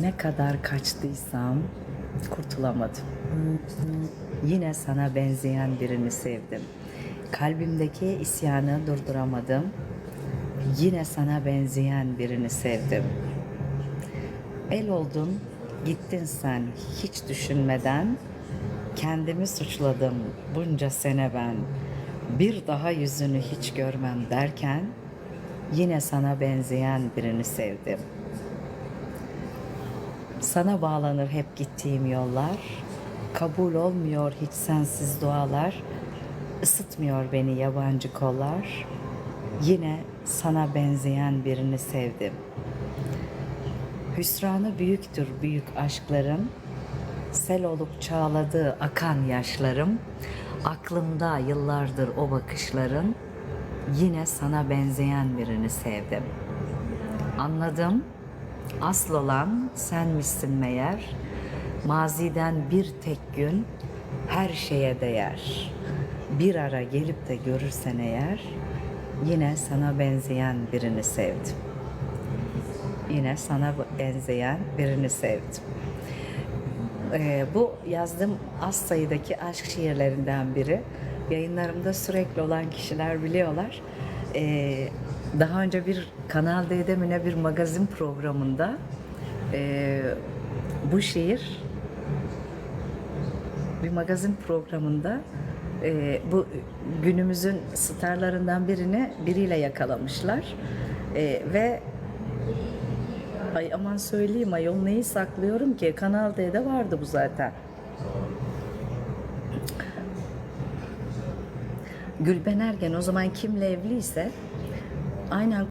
Ne kadar kaçtıysam kurtulamadım. Yine sana benzeyen birini sevdim. Kalbimdeki isyanı durduramadım. Yine sana benzeyen birini sevdim. El oldun, gittin sen hiç düşünmeden. Kendimi suçladım bunca sene ben. Bir daha yüzünü hiç görmem derken yine sana benzeyen birini sevdim. Sana bağlanır hep gittiğim yollar. Kabul olmuyor hiç sensiz dualar. Isıtmıyor beni yabancı kollar. Yine sana benzeyen birini sevdim. Hüsranı büyüktür büyük aşkların. Sel olup çağladı akan yaşlarım. Aklımda yıllardır o bakışların. Yine sana benzeyen birini sevdim. Anladım. Asıl olan senmişsin meğer. Maziden bir tek gün her şeye değer. Bir ara gelip de görürsen eğer yine sana benzeyen birini sevdim. Yine sana benzeyen birini sevdim. Ee, bu yazdığım az sayıdaki aşk şiirlerinden biri. Yayınlarımda sürekli olan kişiler biliyorlar. Ee, daha önce bir Kanal D'de mi bir magazin programında e, bu şiir bir magazin programında e, bu günümüzün starlarından birini biriyle yakalamışlar E, ve ay aman söyleyeyim ayol neyi saklıyorum ki Kanal D'de vardı bu zaten. Gülben Ergen o zaman kimle evliyse aynen